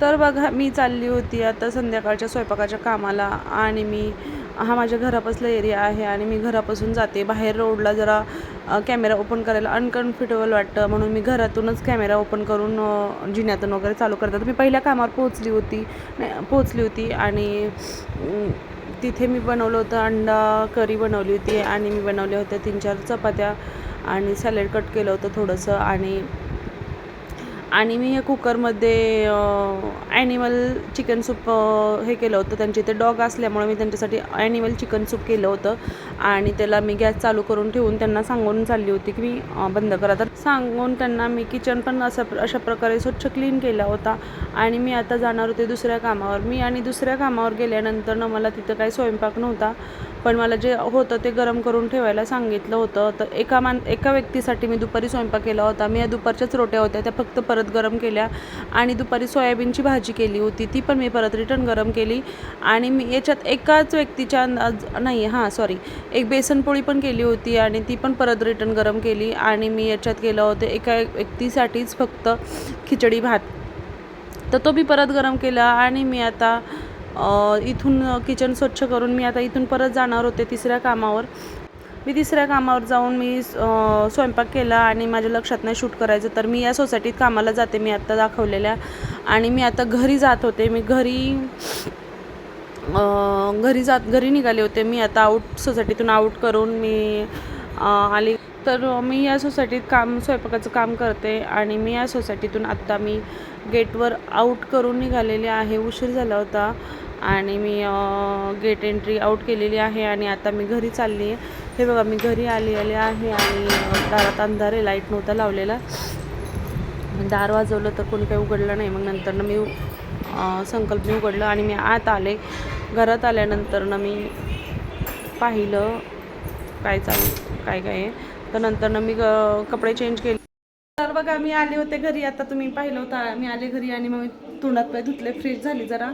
तर बघा मी चालली होती आता संध्याकाळच्या स्वयंपाकाच्या कामाला आणि मी हा माझ्या घरापासला एरिया आहे आणि मी घरापासून जाते. बाहेर रोडला जरा कॅमेरा ओपन करायला अनकम्फर्टेबल वाटतं. म्हणून मी घरातूनच कॅमेरा ओपन करून जिन्यातून वगैरे चालू करतात. मी पहिल्या कामावर पोहोचली होती पोहोचली होती आणि तिथे मी बनवलं होतं अंडा करी बनवली होती आणि मी बनवल्या होत्या तीन चार चपात्या आणि सॅलड कट केलं होतं थोडंसं आणि आणि मी हे कुकरमध्ये ॲनिमल चिकन सूप हे केलं होतं. त्यांचे ते डॉग असल्यामुळे मी त्यांच्यासाठी ॲनिमल चिकन सूप केलं होतं. आणि त्याला मी गॅस चालू करून ठेवून त्यांना सांगून चालली होती की मी बंद करा. तर सांगून त्यांना मी किचन पण असं अशा प्रकारे स्वच्छ क्लीन केला होता. आणि मी आता जाणार होते दुसऱ्या कामावर. मी आणि दुसऱ्या कामावर गेल्यानंतर ना मला तिथं काही स्वयंपाक नव्हता. पण मला जे होतं ते गरम करून ठेवायला सांगितलं होतं. तर एका मान एका व्यक्तीसाठी मी दुपारी स्वयंपाक केला होता. मी या दुपारच्याच रोट्या होत्या. त्या फक्त परत गरम केल्या आणि दुपारी सोयाबीनची भाजी केली होती ती पण मी परत रिटर्न गरम केली. आणि मी याच्यात एकाच व्यक्तीच्या अंदाज नाही हां सॉरी एक बेसनपोळी पण केली होती आणि ती पण परत रिटर्न गरम केली आणि मी याच्यात केलं होतं एका व्यक्तीसाठीच फक्त खिचडी भात. तर तो मी परत गरम केला आणि मी आता इथून किचन स्वच्छ करून मी आता इथून परत जाणार होते तिसऱ्या कामावर. मी तिसऱ्या कामावर जाऊन मी स्वयंपाक केला आणि माझ्या लक्षात नाही शूट करायचं तर मी या सोसायटीत कामाला जाते मी आत्ता दाखवलेल्या. आणि मी आता घरी जात होते मी घरी घरी जात घरी निघाले होते. मी आता आऊट सोसायटीतून आऊट करून मी आली. तर मी या सोसायटीत काम स्वयंपाकाचं काम करते आणि मी या सोसायटीतून आत्ता मी गेटवर आऊट करून निघालेले आहे. उशीर झाला होता आणि मी गेट एंट्री आऊट केलेली आहे आणि आता मी घरी चालली आहे. हे बघा मी घरी आली आले आहे आणि दारात अंधार आहे लाइट नव्हता लावलेला. दार वाजवलं तर कोणी काही उघडलं नाही. मग नंतरनं मी संकल्प संकल्पने उघडलं आणि मी आत आले. घरात आल्यानंतरनं मी पाहिलं काय चालू काय काय आहे. तर नंतरनं मी कपडे चेंज केले. तर बघा मी आले होते घरी. आता तुम्ही पाहिलं होतं मी आले घरी आणि मग मी तोंडात पाय धुतले. फ्रेश झाली जरा.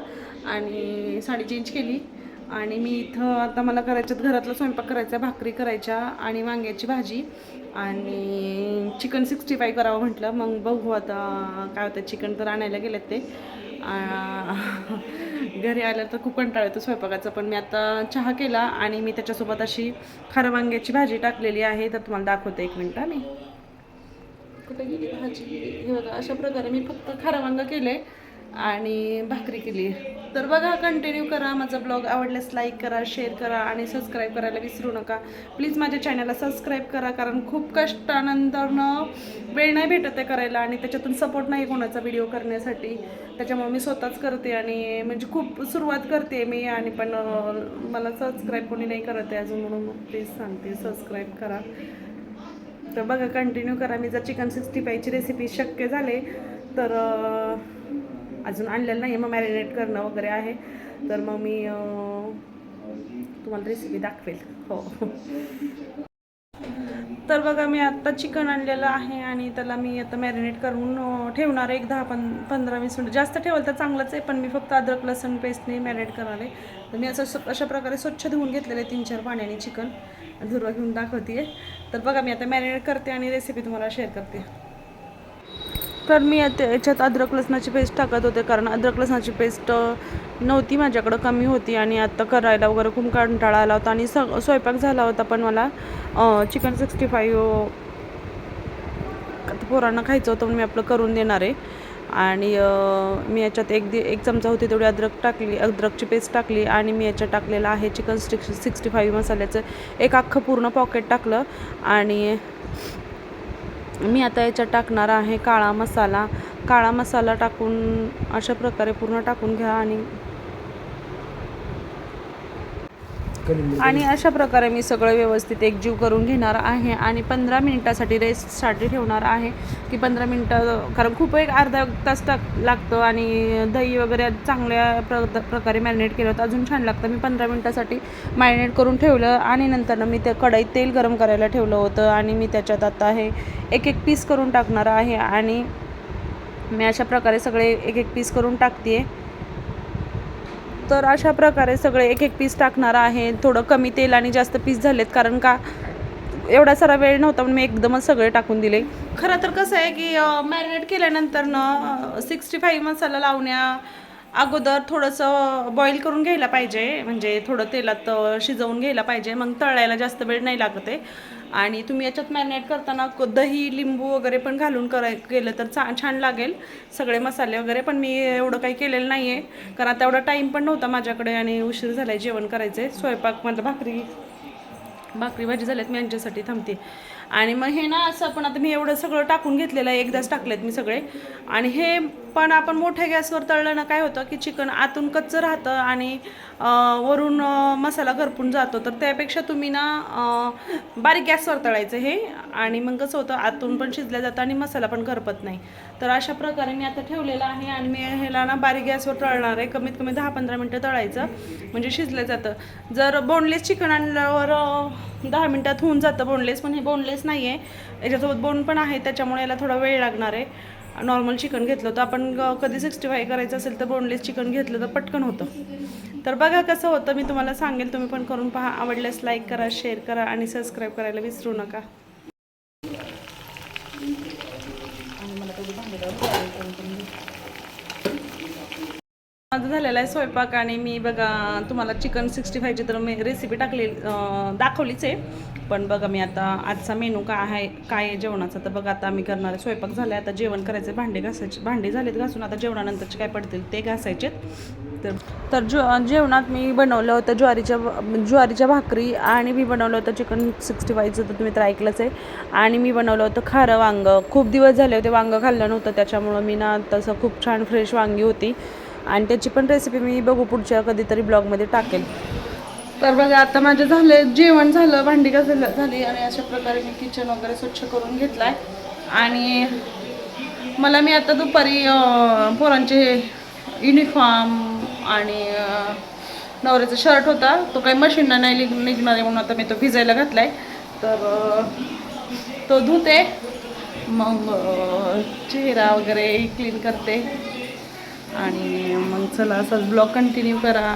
आणि साडी चेंज केली. आणि मी इथं आता मला करायच्यात घरातला स्वयंपाक करायचा भाकरी करायच्या आणि वांग्याची भाजी आणि चिकन सिक्स्टी फाय करावं म्हटलं. मग बघू आता काय होतं. चिकन तर आणायला गेलेत ते. घरी आलं तर खूप कंटाळा येतो स्वयंपाकाचं पण मी आता चहा केला आणि मी त्याच्यासोबत अशी खार वांग्याची भाजी टाकलेली आहे. तर तुम्हाला दाखवते एक मिनटं मी. कुठे गेली भाजी? अशा प्रकारे मी फक्त खारं वांगं केले आणि भाकरी केली तर बघा कंटिन्यू करा. माझा ब्लॉग आवडल्यास लाईक करा शेअर करा आणि सबस्क्राईब करायला विसरू नका. प्लीज माझ्या चॅनलला सबस्क्राईब करा कारण खूप कष्टानंतरनं वेळ नाही भेटत आहे करायला आणि त्याच्यातून सपोर्ट नाही कोणाचा व्हिडिओ करण्यासाठी. त्याच्यामुळे मी स्वतःच करते आणि म्हणजे खूप सुरुवात करते मी आणि पण मला सबस्क्राईब कोणी नाही करत आहे अजून म्हणून मग प्लीज सांगते. सबस्क्राईब करा. तर बघा कंटिन्यू करा. मी जर चिकन सिक्स्टी फायची रेसिपी शक्य झाले तर अजून आणलेलं नाही मग मॅरिनेट करणं वगैरे आहे. तर मग मी तुम्हाला रेसिपी दाखवेल. हो. तर बघा मी आत्ता चिकन आणलेलं आहे आणि त्याला मी आता मॅरिनेट करून ठेवणार आहे. एक दहा पं पंधरा वीस मिनटं. जास्त ठेवलं तर चांगलंच आहे पण मी फक्त अद्रक लसूण पेस्टने मॅरिनेट करणार आहे. तर मी असं अशा प्रकारे स्वच्छ धुवून घेतलेलं आहे तीन चार पाण्याने चिकन धुरवा घेऊन दाखवते तर बघा मी आता मॅरिनेट करते आणि रेसिपी तुम्हाला शेअर करते. तर मी आता याच्यात अद्रक लसणाची पेस्ट टाकत होते. कारण अद्रक लसणाची पेस्ट नव्हती माझ्याकडं कमी होती. आणि आत्ता करायला वगैरे खूप कंटाळा आला होता. आणि स स्वयंपाक झाला होता पण मला चिकन सिक्स्टी फाईव्ह पोरांना खायचं होतं म्हणून मी आपलं करून देणार आहे. आणि मी याच्यात एक दि एक चमचा होती तेवढी अद्रक टाकली अद्रकची पेस्ट टाकली. आणि मी याच्यात टाकलेलं आहे चिकन स्टिक सिक्स्टी फाईव्ह मसाल्याचं. एक अख्खं पूर्ण पॉकेट टाकलं. आणि मी आता याच्यात टाकणार आहे काळा मसाला. काळा मसाला टाकून अशा प्रकारे पूर्ण टाकून घ्या आणि आणि अशा प्रकारे मी सगळं व्यवस्थित एकजीव करून घेणार आहे आणि पंधरा मिनिटासाठी रेस्टसाठी ठेवणार आहे. की पंधरा मिनटं कारण खूप एक अर्धा तास टाक लागतं आणि दही वगैरे चांगल्या प्र प्रकारे मॅरिनेट केलं तर अजून छान लागतं. मी पंधरा मिनटासाठी मॅरिनेट करून ठेवलं आणि नंतर मी त्या कढईत तेल गरम करायला ठेवलं होतं आणि मी त्याच्यात आता हे एक एक पीस करून टाकणार आहे आणि मी अशा प्रकारे सगळे एक एक पीस करून टाकते तर अशा प्रकारे सगळे एक एक पीस टाकणार आहे. थोडं कमी तेल आणि जास्त पीस झालेत कारण का एवढा सारा वेळ नव्हता म्हणून मी एकदमच सगळे टाकून दिले. खरं तर कसं आहे की मॅरिनेट केल्यानंतर ना सिक्स्टी फाईव्ह मसाला लावण्या अगोदर थोडंसं बॉईल करून घ्यायला पाहिजे. म्हणजे थोडं तेलात शिजवून घ्यायला पाहिजे. मग तळायला जास्त वेळ नाही लागत आहे. आणि तुम्ही याच्यात मॅरिनेट करताना क- दही लिंबू वगैरे पण घालून कराय केलं तर चा छान लागेल. सगळे मसाले वगैरे पण मी एवढं काही केलेलं नाही आहे कारण आता एवढा टाईम पण नव्हता माझ्याकडे आणि उशीर झाला आहे जेवण करायचं आहे स्वयंपाक म्हटलं भाकरी भाकरी भाजी झाल्यात मी यांच्यासाठी थांबते. आणि मग हे ना असं पण आता मी एवढं सगळं टाकून घेतलेलं आहे एकदाच टाकलेत मी सगळे. आणि हे पण आपण मोठ्या गॅसवर तळलं ना काय होतं की चिकन आतून कच्चं राहतं आणि वरून मसाला घरपून जातो. तर त्यापेक्षा तुम्ही ना बारीक गॅसवर तळायचं हे. आणि मग कसं होतं आतून पण शिजलं जातं आणि मसाला पण घरपत नाही. तर अशा प्रकारे मी आता ठेवलेलं आहे आणि मी ह्याला ना बारीक गॅसवर तळणार आहे. कमीत कमी दहा पंधरा मिनटं तळायचं म्हणजे शिजलं जातं. जर बोनलेस चिकन आणल्यावर दहा मिनटात होऊन जातं बोनलेस पण हे बोनलेस नाही आहे याच्यासोबत बोन पण आहे त्याच्यामुळे याला थोडा वेळ लागणार आहे. नॉर्मल चिकन घेतलं तर आपण कधी सिक्स्टी फाय करायचं असेल तर बोनलेस चिकन घेतलं तर पटकन होतं. तर बघा कसं होतं मी तुम्हाला सांगेल. तुम्ही पण करून पहा. आवडल्यास लाईक करा शेअर करा आणि सबस्क्राईब करायला विसरू नका. माझं झालेला आहे स्वयंपाक आणि मी बघा तुम्हाला चिकन सिक्स्टी फायची तर मी रेसिपी टाकली दाखवलीच आहे. पण बघा मी आता आजचा मेनू काय आहे काय आहे जेवणाचा. तर बघा आता आम्ही करणार आहे स्वयंपाक झाला आता जेवण करायचं भांडे घासायचे भांडे झालेत घासून आता जेवणानंतरचे काय पडतील ते घासायचेत. तर तर ज्व जेवणात मी बनवलं होतं ज्वारीच्या ज्वारीच्या भाकरी आणि मी बनवलं होतं चिकन सिक्स्टी फायचं तर तुम्ही तर ऐकलंच आहे. आणि मी बनवलं होतं खारं वांगं. खूप दिवस झाले होते वांगं खाल्लं नव्हतं त्याच्यामुळं मी ना तसं खूप छान फ्रेश वांगी होती. आणि त्याची पण रेसिपी मी बघू पुढच्या कधीतरी ब्लॉगमध्ये टाकेल. तर बघा आता माझं झालं जेवण झालं भांडी घासायला झाली आणि अशा प्रकारे मी किचन वगैरे स्वच्छ करून घेतला आहे आणि मला मी आता दुपारी पोरांचे युनिफॉर्म आणि नवऱ्याचा शर्ट होता. तो काही मशीनला नाही निघ निघणार आहे म्हणून आता मी तो भिजायला घातला आहे तर तो धुते मग चेहरा वगैरे क्लीन करते. आणि मग चला असंच ब्लॉग कंटिन्यू करा.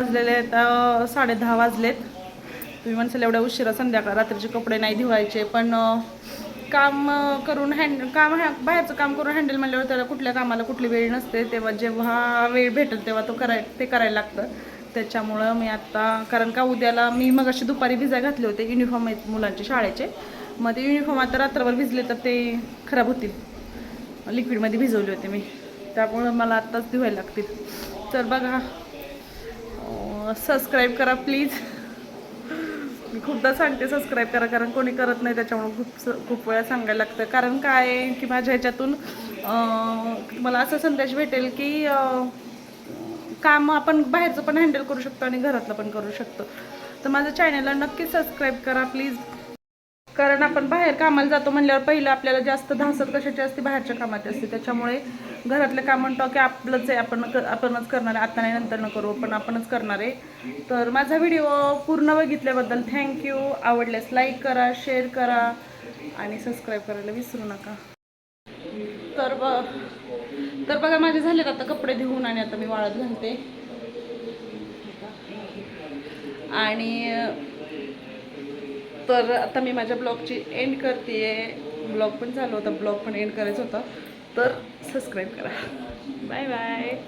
वाजलेले आहेत साडे दहा वाजलेत. तुम्ही म्हणसाल एवढ्या उशिरा संध्याकाळ रात्रीचे कपडे नाही धुवायचे पण काम करून हँड काम हॅ बाहेरचं काम करून हँडल म्हणल्यावर त्याला कुठल्या कामाला कुठली वेळ नसते. तेव्हा जेव्हा वेळ भेटेल तेव्हा तो कराय ते करायला लागतं. त्याच्यामुळं मी आत्ता कारण का उद्याला मी मग अशी दुपारी भिजा घातले होते युनिफॉर्म आहेत मुलांचे शाळेचे. मग ते युनिफॉर्म आता रात्रभर भिजले तर ते खराब होतील. लिक्विडमध्ये भिजवले होते मी. त्यामुळं मला आत्ताच धुवायला लागतील. तर बघा सबस्क्राईब करा प्लीज मी खूपदा सांगते सबस्क्राईब करा कारण कोणी करत नाही त्याच्यामुळे खूप स- खूप वेळा सांगायला लागतं. कारण काय की माझ्या ह्याच्यातून मला असं संदेश भेटेल की काम आपण बाहेरचं पण हँडल करू शकतो आणि घरातलं पण करू शकतो. तर माझ्या चॅनलला नक्की सबस्क्राईब करा प्लीज कारण आपण बाहेर कामाला जातो म्हणल्यावर पहिलं आपल्याला जास्त धासत कशाची असते? बाहेरच्या कामाची असते. त्याच्यामुळे घरातलं काम म्हणतो की आपलंच आहे. आपण आपणच करणार आहे. आता नाही नंतर न करू. पण आपणच करणार आहे. तर माझा व्हिडिओ पूर्ण बघितल्याबद्दल थँक्यू आवडल्यास लाईक करा शेअर करा आणि सबस्क्राईब करायला विसरू नका. तर ब तर बघा माझे झालेत आता कपडे धुवून आणि आता मी वाळत घालते. आणि तर आता मी माझ्या ब्लॉगची एंड करते ब्लॉग पण झालं होता ब्लॉग पण एंड करायचं होता. तर सबस्क्राईब करा. Bye bye